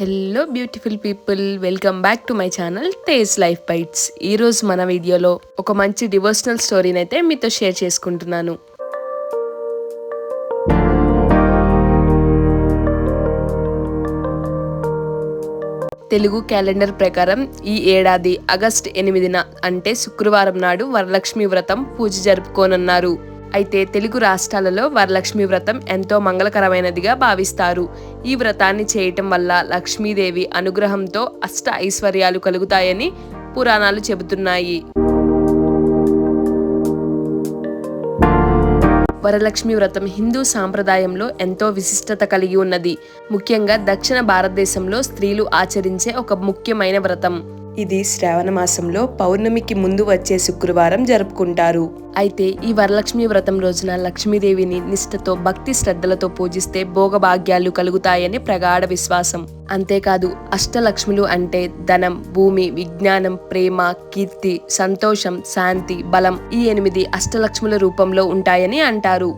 Hello beautiful people welcome back to my channel Tej life bytes ఈరోజు మన వీడియోలో ఒక మంచి డివోషనల్ స్టోరీని అయితే మీతో షేర్ చేసుకుంటున్నాను. తెలుగు క్యాలెండర్ ప్రకారం ఈ ఏడాది ఆగస్ట్ ఎనిమిదిన అంటే శుక్రవారం నాడు వరలక్ష్మి వ్రతం పూజ జరుపుకోనున్నారు. అయితే తెలుగు రాష్ట్రాలలో వరలక్ష్మి వ్రతం ఎంతో మంగళకరమైనదిగా భావిస్తారు. ఈ వ్రతాన్ని చేయటం వల్ల లక్ష్మీదేవి అనుగ్రహంతో అష్ట ఐశ్వర్యాలు కలుగుతాయని పురాణాలు చెబుతున్నాయి. వరలక్ష్మి వ్రతం హిందూ సాంప్రదాయంలో ఎంతో విశిష్టత కలిగి ఉన్నది. ముఖ్యంగా దక్షిణ భారతదేశంలో స్త్రీలు ఆచరించే ఒక ముఖ్యమైన వ్రతం. ఇది శ్రావణ మాసంలో పౌర్ణమికి ముందు వచ్చే శుక్రవారం జరుపుకుంటారు. అయితే ఈ వరలక్ష్మి వ్రతం రోజున లక్ష్మీదేవిని నిష్ఠతో భక్తి శ్రద్ధలతో పూజిస్తే భోగభాగ్యాలు కలుగుతాయని ప్రగాఢ విశ్వాసం. అంతేకాదు అష్టలక్ష్ములు అంటే ధనం భూమి విజ్ఞానం ప్రేమ కీర్తి సంతోషం శాంతి బలం ఈ ఎనిమిది అష్టలక్ష్ముల రూపంలో ఉంటాయని అంటారు.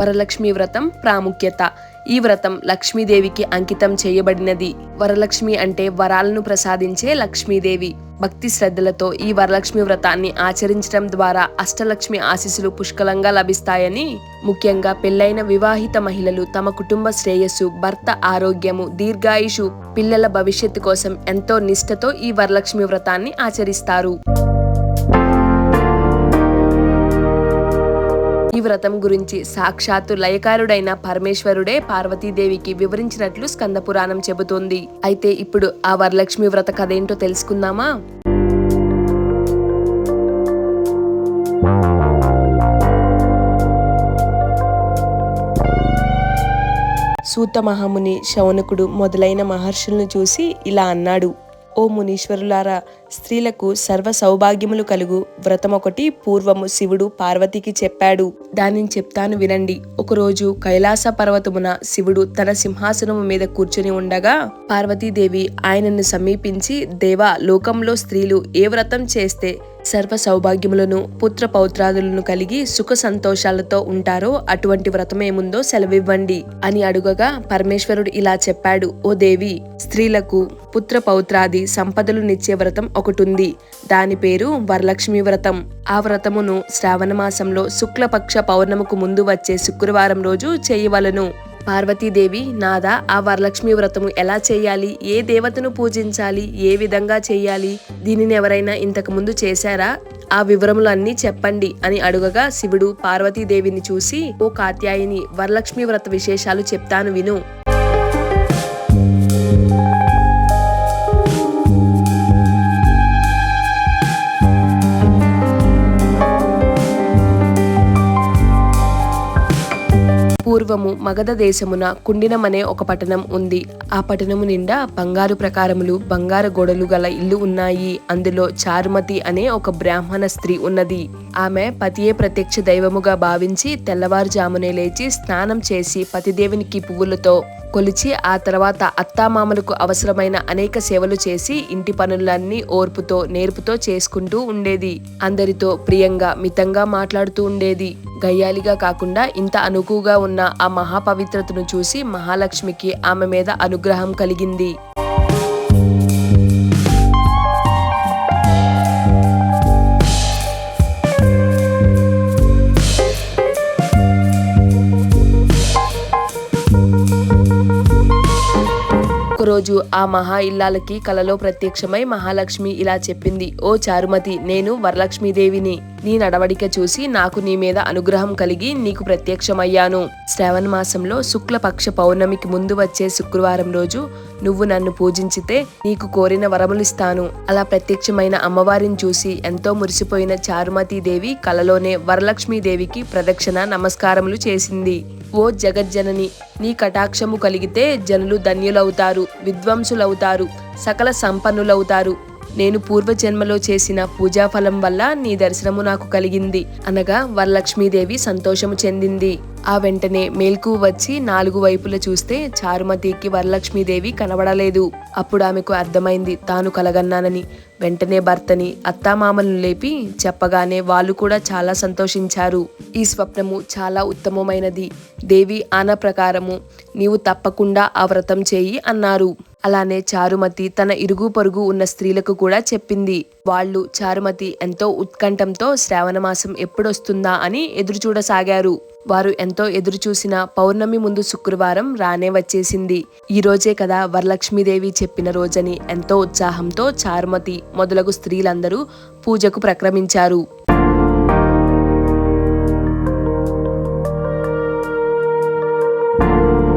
వరలక్ష్మి వ్రతం ప్రాముఖ్యత. ఈ వ్రతం లక్ష్మీదేవికి అంకితం చేయబడినది. వరలక్ష్మి అంటే వరాలను ప్రసాదించే లక్ష్మీదేవి. భక్తి శ్రద్ధలతో ఈ వరలక్ష్మి వ్రతాన్ని ఆచరించడం ద్వారా అష్టలక్ష్మి ఆశీస్సులు పుష్కలంగా లభిస్తాయని ముఖ్యంగా పెళ్ళైన వివాహిత మహిళలు తమ కుటుంబ శ్రేయస్సు భర్త ఆరోగ్యము దీర్ఘాయుషు పిల్లల భవిష్యత్తు కోసం ఎంతో నిష్టతో ఈ వరలక్ష్మి వ్రతాన్ని ఆచరిస్తారు. ఈ వ్రతం గురించి సాక్షాత్తు లయకారుడైన పరమేశ్వరుడే పార్వతీదేవికి వివరించినట్లు స్కంద పురాణం చెబుతోంది. అయితే ఇప్పుడు ఆ వరలక్ష్మి వ్రత కథేంటో తెలుసుకుందామా? సూత మహాముని శౌనకుడు మొదలైన మహర్షులను చూసి ఇలా అన్నాడు. ఓ మునీశ్వరులారా స్త్రీలకు సర్వ సౌభాగ్యములు కలుగు. వ్రతమొకటి పూర్వము శివుడు పార్వతికి చెప్పాడు. దానిని చెప్తాను వినండి. ఒకరోజు కైలాస పర్వతమున శివుడు తన సింహాసనము మీద కూర్చుని ఉండగా పార్వతీదేవి ఆయనను సమీపించి దేవా లోకంలో స్త్రీలు ఏ వ్రతం చేస్తే సర్వ సౌభాగ్యములను పుత్ర పౌత్రాదులను కలిగి సుఖ సంతోషాలతో ఉంటారో అటువంటి వ్రతమేముందో సెలవివ్వండి అని అడుగగా పరమేశ్వరుడు ఇలా చెప్పాడు. ఓ దేవి స్త్రీలకు పుత్ర పౌత్రాది సంపదలు నిచ్చే వ్రతం ఒకటుంది. దాని పేరు వరలక్ష్మి వ్రతం. ఆ వ్రతమును శ్రావణ మాసంలో శుక్లపక్ష పౌర్ణముకు ముందు వచ్చే శుక్రవారం రోజు చేయవలను. పార్వతీదేవి నాదా ఆ వరలక్ష్మి వ్రతము ఎలా చేయాలి? ఏ దేవతను పూజించాలి? ఏ విధంగా చేయాలి? దీనిని ఎవరైనా ఇంతకు ముందు చేశారా? ఆ వివరములన్నీ చెప్పండి అని అడుగగా శివుడు పార్వతీదేవిని చూసి ఓ కాత్యాయిని వరలక్ష్మి వ్రత విశేషాలు చెప్తాను విను. పూర్వము మగధ దేశమున కుండినమనే ఒక పట్టణం ఉంది. ఆ పట్టణము నిండా బంగారు ప్రకారములు బంగారు గోడలు గల ఇల్లు ఉన్నాయి. అందులో చారుమతి అనే ఒక బ్రాహ్మణ స్త్రీ ఉన్నది. ఆమె పతియే ప్రత్యక్ష దైవముగా భావించి తెల్లవారుజామునే లేచి స్నానం చేసి పతిదేవునికి పువ్వులతో కొలిచి ఆ తర్వాత అత్తామామలకు అవసరమైన అనేక సేవలు చేసి ఇంటి పనులన్నీ ఓర్పుతో నేర్పుతో చేసుకుంటూ ఉండేది. అందరితో ప్రియంగా మితంగా మాట్లాడుతూ ఉండేది. గయ్యాలిగా కాకుండా ఇంత అనుకుగా ఉన్న ఆ మహాపవిత్రతను చూసి మహాలక్ష్మికి ఆమె మీద అనుగ్రహం కలిగింది. రోజు ఆ మహా ఇల్లాలకి కలలో ప్రత్యక్షమై మహాలక్ష్మి ఇలా చెప్పింది. ఓ చారుమతి నేను వరలక్ష్మీదేవిని. నీ నడవడిక చూసి నాకు నీ మీద అనుగ్రహం కలిగి నీకు ప్రత్యక్షమయ్యాను. శ్రావణ మాసంలో శుక్లపక్ష పౌర్ణమికి ముందు వచ్చే శుక్రవారం రోజు నువ్వు నన్ను పూజించితే నీకు కోరిన వరములిస్తాను అలా ప్రత్యక్షమైన అమ్మవారిని చూసి ఎంతో మురిసిపోయిన చారుమతీదేవి కలలోనే వరలక్ష్మీదేవికి ప్రదక్షిణ నమస్కారములు చేసింది. ఓ జగజ్జనని నీ కటాక్షము కలిగితే జనులు ధన్యులవుతారు విద్వాంసులవుతారు సకల సంపన్నులవుతారు. నేను పూర్వజన్మలో చేసిన పూజాఫలం వల్ల నీ దర్శనము నాకు కలిగింది. అనగా వరలక్ష్మీదేవి సంతోషము చెందింది. ఆ వెంటనే మేల్కు వచ్చి నాలుగు వైపుల చూస్తే చారుమతికి వరలక్ష్మీదేవి కనబడలేదు. అప్పుడు ఆమెకు అర్థమైంది తాను కలగన్నానని. వెంటనే భర్తని అత్తామామలను లేపి చెప్పగానే వాళ్ళు కూడా చాలా సంతోషించారు. ఈ స్వప్నము చాలా ఉత్తమమైనది. దేవి ఆన ప్రకారము నీవు తప్పకుండా ఆ వ్రతం చేయి అన్నారు. అలానే చారుమతి తన ఇరుగు పొరుగు ఉన్న స్త్రీలకు కూడా చెప్పింది. వాళ్ళు చారుమతి ఎంతో ఉత్కంఠంతో శ్రావణమాసం ఎప్పుడొస్తుందా అని ఎదురుచూడసాగారు. వారు ఎంతో ఎదురుచూసిన పౌర్ణమి ముందు శుక్రవారం రానే వచ్చేసింది. ఈ రోజే కదా వరలక్ష్మీదేవి చెప్పిన రోజని ఎంతో ఉత్సాహంతో చారుమతి మొదలగు స్త్రీలందరూ పూజకు ప్రక్రమించారు.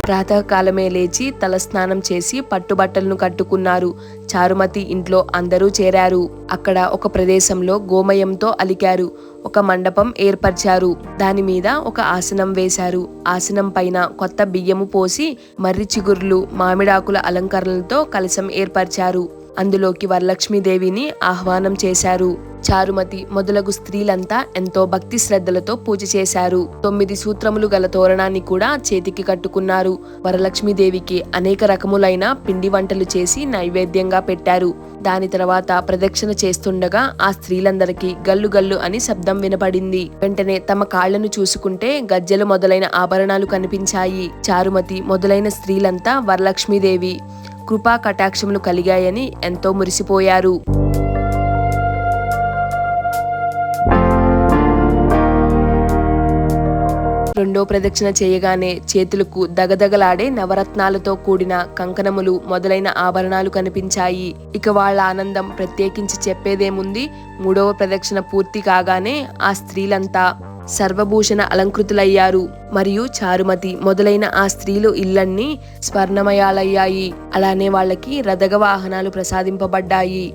ప్రాతకాలమే లేచి తలస్నానం చేసి పట్టుబట్టలను కట్టుకున్నారు. చారుమతి ఇంట్లో అందరూ చేరారు. అక్కడ ఒక ప్రదేశంలో గోమయంతో అలికారు. ఒక మండపం ఏర్పరిచారు. దాని మీద ఒక ఆసనం వేశారు. ఆసనం పైన కొత్త బియ్యము పోసి మర్రి చిగుర్లు మామిడాకుల అలంకరణలతో కలశం ఏర్పరిచారు. అందులోకి వరలక్ష్మీదేవిని ఆహ్వానం చేశారు. చారుమతి మొదలగు స్త్రీలంతా ఎంతో భక్తి శ్రద్ధలతో పూజ చేశారు. తొమ్మిది సూత్రములు గల తోరణాన్ని కూడా చేతికి కట్టుకున్నారు. వరలక్ష్మీదేవికి అనేక రకములైన పిండి వంటలు చేసి నైవేద్యంగా పెట్టారు. దాని తర్వాత ప్రదక్షిణ చేస్తుండగా ఆ స్త్రీలందరికీ గల్లు గల్లు అని శబ్దం వినపడింది. వెంటనే తమ కాళ్ళను చూసుకుంటే గజ్జెలు మొదలైన ఆభరణాలు కనిపించాయి. చారుమతి మొదలైన స్త్రీలంతా వరలక్ష్మీదేవి కృపా కటాక్షములు కలిగాయని ఎంతో మురిసిపోయారు. రెండో ప్రదక్షిణ చేయగానే చేతులకు దగదగలాడే నవరత్నాలతో కూడిన కంకణములు మొదలైన ఆభరణాలు కనిపించాయి. ఇక వాళ్ళ ఆనందం ప్రత్యేకించి చెప్పేదేముంది? మూడవ ప్రదక్షిణ పూర్తి కాగానే ఆ స్త్రీలంతా సర్వభూషణ అలంకృతులయ్యారు. మరియు చారుమతి మొదలైన ఆ స్త్రీలు ఇళ్ళన్నీ స్వర్ణమయాలయ్యాయి. అలానే వాళ్ళకి రథగ వాహనాలు ప్రసాదింపబడ్డాయి.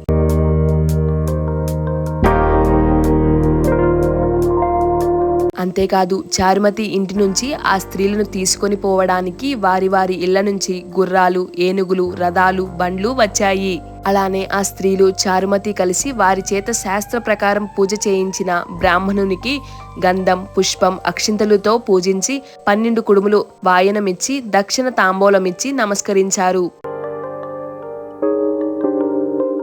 అంతేకాదు చారుమతి ఇంటి నుంచి ఆ స్త్రీలను తీసుకొని పోవడానికి వారి వారి ఇళ్ళ నుంచి గుర్రాలు ఏనుగులు రథాలు బండ్లు వచ్చాయి. అలానే ఆ స్త్రీలు చారుమతి కలిసి వారి చేత శాస్త్ర ప్రకారం పూజ చేయించిన బ్రాహ్మణునికి గంధం పుష్పం అక్షింతలతో పూజించి పన్నెండు కుడుములు వాయనమిచ్చి దక్షిణ తాంబూలమిచ్చి నమస్కరించారు.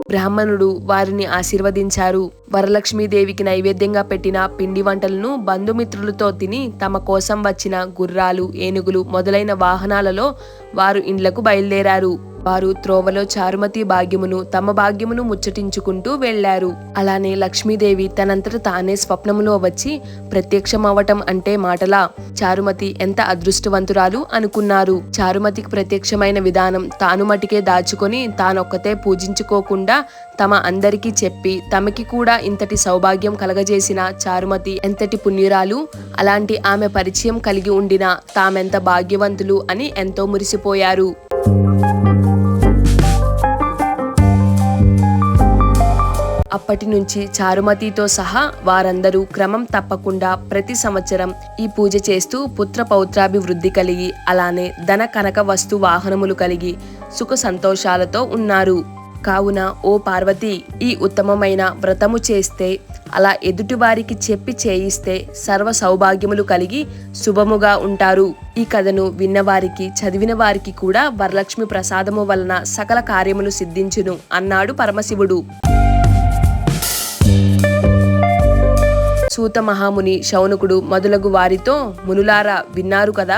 బ్రాహ్మణుడు వారిని ఆశీర్వదించారు. వరలక్ష్మీదేవికి నైవేద్యంగా పెట్టిన పిండి వంటలను బంధుమిత్రులతో తిని తమ కోసం వచ్చిన గుర్రాలు ఏనుగులు మొదలైన వాహనాలలో వారు ఇండ్లకు బయలుదేరారు. వారు త్రోవలో చారుమతి భాగ్యమును తమ భాగ్యమును ముచ్చటించుకుంటూ వెళ్ళారు అలానే లక్ష్మీదేవి తనంతట తానే స్వప్నములో వచ్చి ప్రత్యక్షమవటం అంటే మాటలా? చారుమతి ఎంత అదృష్టవంతురాలు అనుకున్నారు. చారుమతికి ప్రత్యక్షమైన విధానం తాను మటికే దాచుకొని తానొక్కతే పూజించుకోకుండా తమ అందరికీ చెప్పి తమకి కూడా ఇంతటి సౌభాగ్యం కలగజేసిన చారుమతి ఎంతటి పుణ్యురాలు. అలాంటి ఆమె పరిచయం కలిగి ఉండిన తామెంత భాగ్యవంతులు అని ఎంతో మురిసిపోయారు. అప్పటి నుంచి చారుమతితో సహా వారందరూ క్రమం తప్పకుండా ప్రతి సంవత్సరం ఈ పూజ చేస్తూ పుత్ర పౌత్రాభివృద్ధి కలిగి అలానే ధన కనక వస్తు వాహనములు కలిగి సుఖ సంతోషాలతో ఉన్నారు. కావున ఓ పార్వతి ఈ ఉత్తమమైన వ్రతము చేస్తే అలా ఎదుటివారికి చెప్పి చేయిస్తే సర్వ సౌభాగ్యములు కలిగి శుభముగా ఉంటారు. ఈ కథను విన్నవారికి చదివిన వారికి కూడా వరలక్ష్మి ప్రసాదము వలన సకల కార్యములు సిద్ధించును అన్నాడు పరమశివుడు. సూత మహాముని శౌనకుడు మొదలగు వారితో మునులారా విన్నారు కదా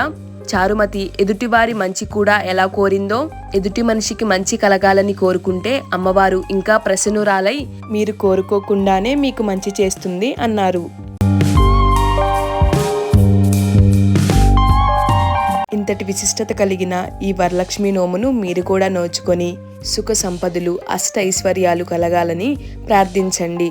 చారుమతి ఎదుటివారి మంచి కూడా ఎలా కోరిందో ఎదుటి మనిషికి మంచి కలగాలని కోరుకుంటే అమ్మవారు ఇంకా ప్రసన్నురాలై మీరు కోరుకోకుండానే మీకు మంచి చేస్తుంది అన్నారు. ఇంతటి విశిష్టత కలిగిన ఈ వరలక్ష్మి నోమును మీరు కూడా నోచుకొని సుఖ సంపదలు అష్ట ఐశ్వర్యాలు కలగాలని ప్రార్థించండి.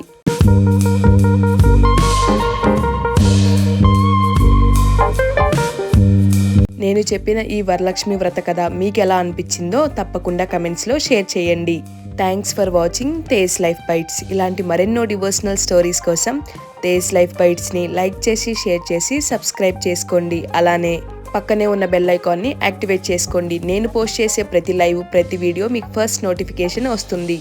నేను చెప్పిన ఈ వరలక్ష్మి వ్రత కథ మీకు ఎలా అనిపించిందో తప్పకుండా కమెంట్స్లో షేర్ చేయండి. Thanks for watching Tej life bytes ఇలాంటి మరెన్నో డివోషనల్ స్టోరీస్ కోసం తేజ్ లైఫ్ బైట్స్ని లైక్ చేసి షేర్ చేసి సబ్స్క్రైబ్ చేసుకోండి. అలానే పక్కనే ఉన్న బెల్ ఐకాన్ని యాక్టివేట్ చేసుకోండి. నేను పోస్ట్ చేసే ప్రతి లైవ్ ప్రతి వీడియో మీకు ఫస్ట్ నోటిఫికేషన్ వస్తుంది.